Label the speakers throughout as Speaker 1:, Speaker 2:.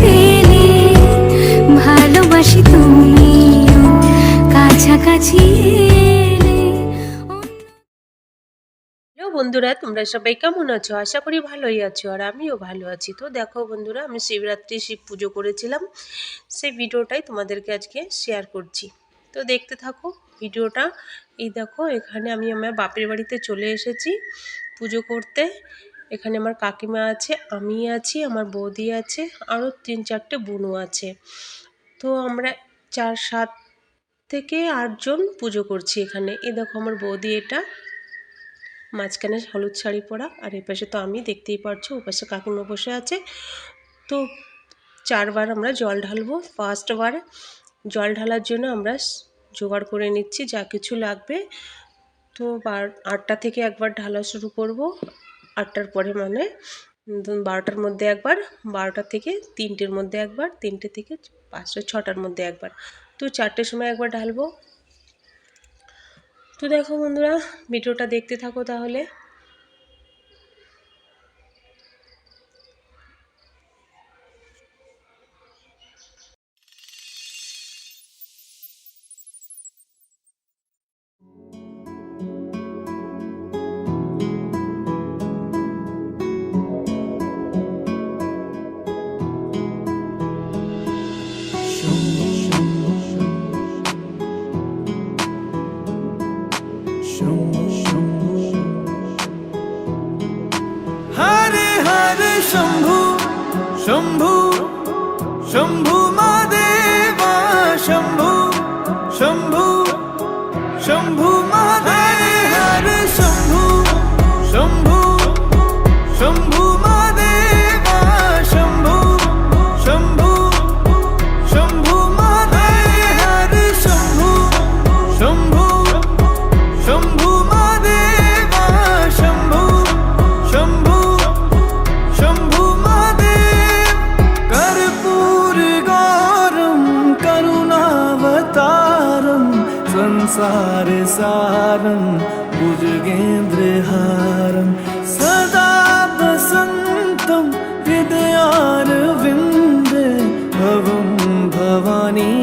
Speaker 1: পেলে ভালোবাসি তুমি কাছাকাছি বন্ধুরা, তোমরা সবাই কেমন আছো? আশা করি ভালোই আছো আর আমিও ভালো আছি। তো দেখো বন্ধুরা, আমি শিবরাত্রি শিব পুজো করেছিলাম। সেই ভিডিওটাই তোমাদেরকে আজকে শেয়ার করছি। তো দেখতে থাকো ভিডিওটা। এই দেখো, এখানে আমি আমার বাপের বাড়িতে চলে এসেছি পুজো করতে। এখানে আমার কাকিমা আছে আমি আছি, আমার বৌদি আছে, আরও তিন চারটে বোনও আছে। তো আমরা চার, সাত থেকে আটজন পুজো করছি এখানে। এ দেখো আমার বৌদি এটা। মাঝখানে হলুদ শাড়ি পরা, আর এই পাশে তো আমি, দেখতেই পারছ, ও পাশে কাকিমা বসে আছে। তো চারবার আমরা জল ঢালবো ফার্স্টবার জল ঢালার জন্য আমরা জোগাড় করে নিচ্ছি, যা কিছু লাগবে। তো বার, আটটা থেকে একবার ঢালা শুরু করব। আটটার পরে মানে বারোটার মধ্যে একবার, বারোটা থেকে তিনটের মধ্যে একবার, তিনটে থেকে পাঁচটা, ছটার মধ্যে একবার। তো চারটের সময় একবার ঢালবো। তো দেখো বন্ধুরা, ভিডিওটা দেখতে থাকো তাহলে।
Speaker 2: হরে হরে শম্ভু শম্ভু শম্ভু মাদেবা संसार सारं भुजगेन्द्रहारं सदा वसन्तं हृदयारविन्दे भवं भवानी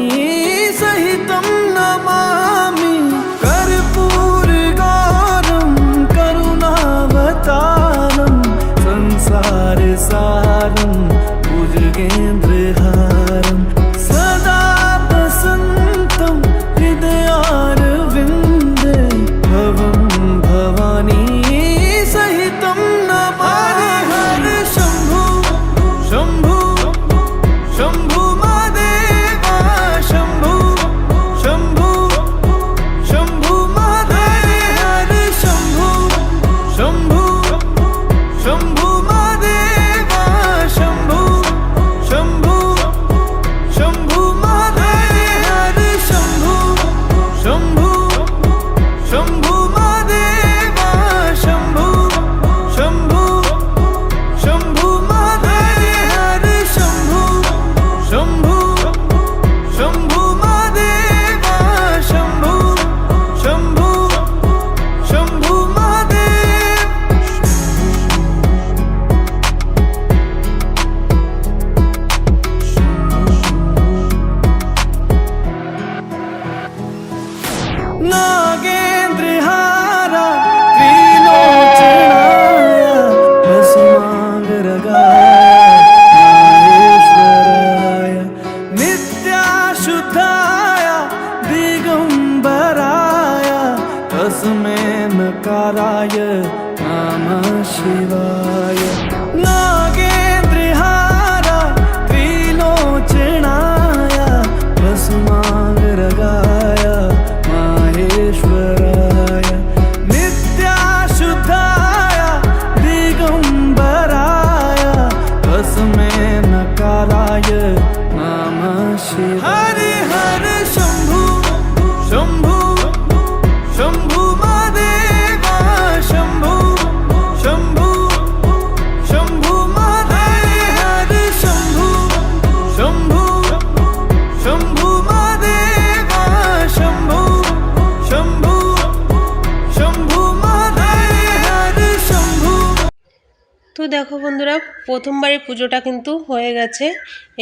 Speaker 1: তো দেখো বন্ধুরা, প্রথমবারের পুজোটা কিন্তু হয়ে গেছে।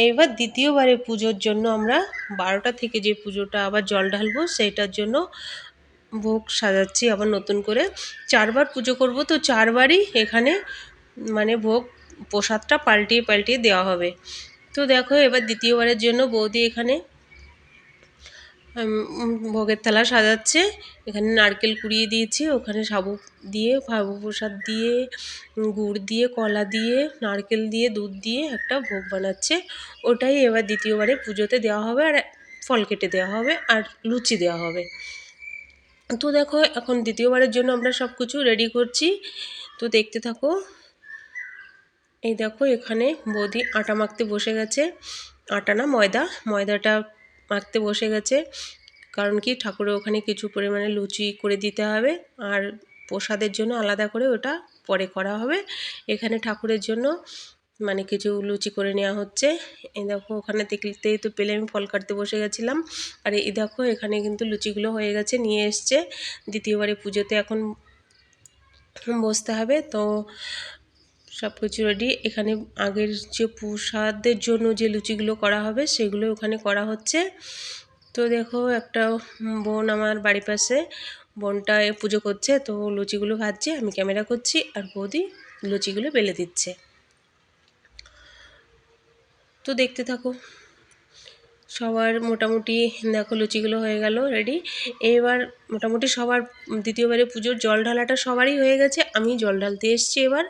Speaker 1: এইবার দ্বিতীয়বারের পুজোর জন্য আমরা বারোটা থেকে যে পুজোটা আবার জল ঢালবো, সেইটার জন্য
Speaker 2: ভোগ সাজাচ্ছি আবার নতুন করে। চারবার পুজো করব, তো চারবারই এখানে মানে ভোগ প্রসাদটা পাল্টিয়ে পাল্টিয়ে দেওয়া হবে। তো দেখো এবার দ্বিতীয়বারের জন্য বৌদি এখানে ভোগের থালা সাজাচ্ছে। এখানে নারকেল কুড়িয়ে দিয়েছি, ওখানে সাবু দিয়ে, সাবু প্রসাদ দিয়ে, গুড় দিয়ে, কলা দিয়ে, নারকেল দিয়ে, দুধ দিয়ে একটা ভোগ বানাচ্ছে। ওটাই এবার দ্বিতীয়বারে পুজোতে দেওয়া হবে আর ফল কেটে দেওয়া হবে আর লুচি দেওয়া হবে। তো দেখো, এখন দ্বিতীয়বারের জন্য আমরা সব কিছু রেডি করছি। তো দেখতে থাকো। এই দেখো, এখানে বৌদি আটা মাখতে বসে গেছে। আটা না ময়দা, ময়দাটা মাখতে বসে গেছে। কারণ কি? ঠাকুরের ওখানে কিছু পরিমাণে লুচি করে দিতে হবে আর প্রসাদের জন্য আলাদা করে ওটা পরে করা হবে। এখানে ঠাকুরের জন্য মানে কিছু লুচি করে নেওয়া হচ্ছে। এই দেখো, ওখানে দেখতেই তো পেলে, আমি ফল কাটতে বসে গেছিলাম। আর এই দেখো, এখানে কিন্তু লুচিগুলো হয়ে গেছে, নিয়ে এসছে। দ্বিতীয়বারে পুজোতে এখন বসতে হবে। তো সব কিছু রেডি এখানে আগের যে প্রসাদের জন্য যে লুচিগুলো করা হবে, সেগুলো ওখানে করা হচ্ছে। তো দেখো, একটা বোন আমার বাড়ির পাশে বোনটা পুজো করছে। তো লুচিগুলো ভাজছে, আমি ক্যামেরা করছি আর বৌদি লুচিগুলো বেলে দিচ্ছে। তো দেখতে থাকো, সবার মোটামুটি দেখো লুচিগুলো হয়ে গেল রেডি এবার মোটামুটি সবার দ্বিতীয়বারে পুজোর জল ঢালাটা সবারই হয়ে গেছে, আমি জল ঢালতে এসছি এবার।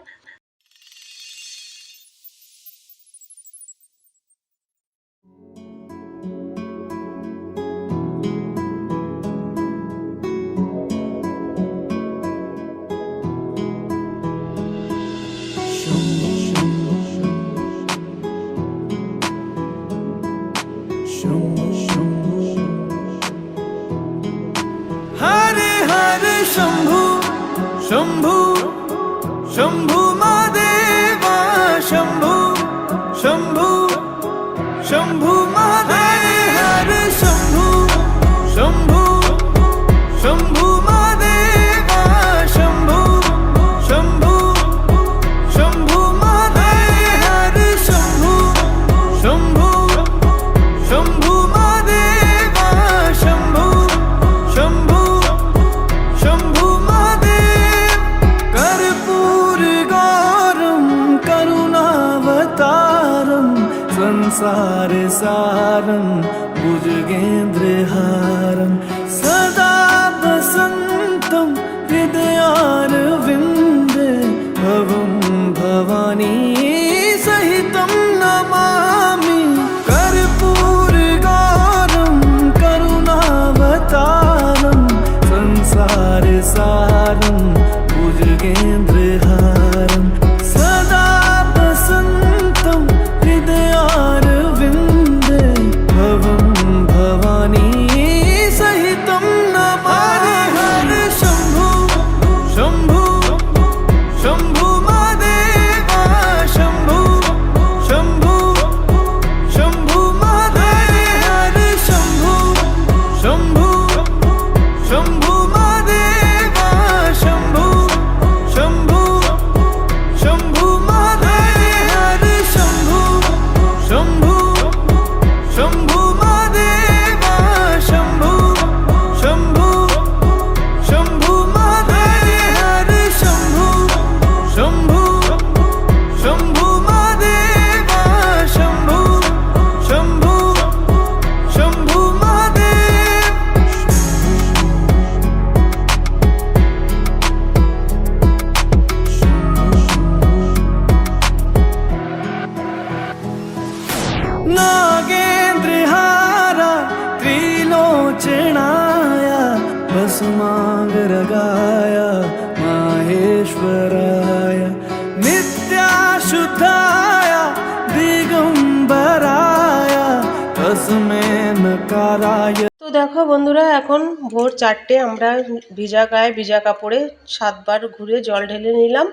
Speaker 2: তো দেখো বন্ধুরা, এখন ভোর চারটে আমরা ভিজা গায়ে ভিজা কাপড়ে সাতবার ঘুরে জল ঢেলে নিলাম।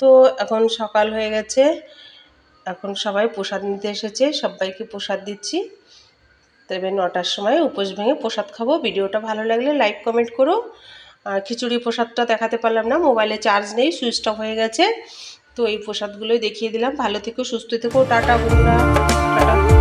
Speaker 2: তো এখন সকাল হয়ে গেছে, এখন সবাই প্রসাদ নিতে এসেছে, সবাইকে প্রসাদ দিচ্ছি। তবে নটার সময় উপোস ভেঙে প্রসাদ খাব। ভিডিওটা ভালো লাগলে লাইক কমেন্ট করো। আর খিচুড়ি প্রসাদটা দেখাতে পারলাম না, মোবাইলে চার্জ নেই সুইচ অফ হয়ে গেছে। তো এই প্রসাদগুলোই দেখিয়ে দিলাম। ভালো থেকো, সুস্থ থেকো, টাটা বন্ধুরা। টাটা।